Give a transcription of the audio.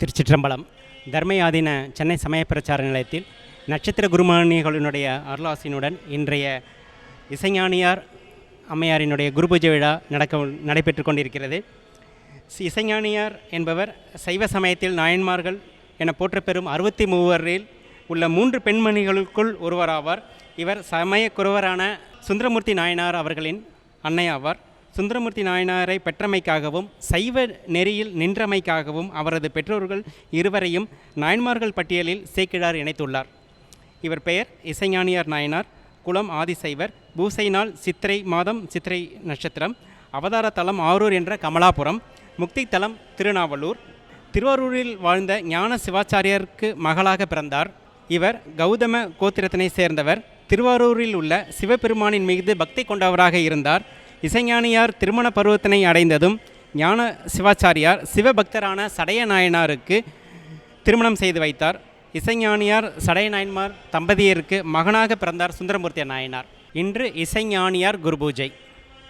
திருச்சிற்றம்பலம் தர்மயாதீன சென்னை சமய பிரச்சார நிலையத்தில் நட்சத்திர குருமானிகளினுடைய அருளாசினுடன் இன்றைய இசைஞானியார் அம்மையாரினுடைய குருபூஜை விழா நடக்க நடைபெற்று கொண்டிருக்கிறது. இசைஞானியார் என்பவர் சைவ சமயத்தில் நாயன்மார்கள் என போற்றப்பெறும் அறுபத்தி மூவரில் உள்ள மூன்று பெண்மணிகளுக்குள் ஒருவராவார். இவர் சமய குருவரான சுந்தரமூர்த்தி நாயனார் அவர்களின் அன்னை ஆவார். சுந்தரமூர்த்தி நாயனாரை பெற்றமைக்காகவும் சைவ நெறியில் நின்றமைக்காகவும் அவரது பெற்றோர்கள் இருவரையும் நாயன்மார்கள் பட்டியலில் சேக்கிழார் இணைத்துள்ளார். இவர் பெயர் இசைஞானியார் நாயனார் குலம் ஆதிசைவர் பூசை நாள் சித்திரை மாதம் சித்திரை நட்சத்திரம் அவதார தலம் ஆரூர் என்ற கமலாபுரம் முக்தி தலம் திருநாவலூர் திருவாரூரில் வாழ்ந்த ஞான சிவாச்சாரியருக்கு மகளாக பிறந்தார். இவர் கௌதம கோத்திரத்தினை சேர்ந்தவர் திருவாரூரில் உள்ள சிவபெருமானின் மீது பக்தி கொண்டவராக இருந்தார். இசைஞானியார் திருமண பருவத்தினை அடைந்ததும் ஞான சிவாச்சாரியார் சிவபக்தரான சடைய நாயனாருக்கு திருமணம் செய்து வைத்தார். இசைஞானியார் சடைய நாயன்மார் தம்பதியருக்கு மகனாக பிறந்தார் சுந்தரமூர்த்தி நாயனார். இன்று இசைஞானியார் குருபூஜை.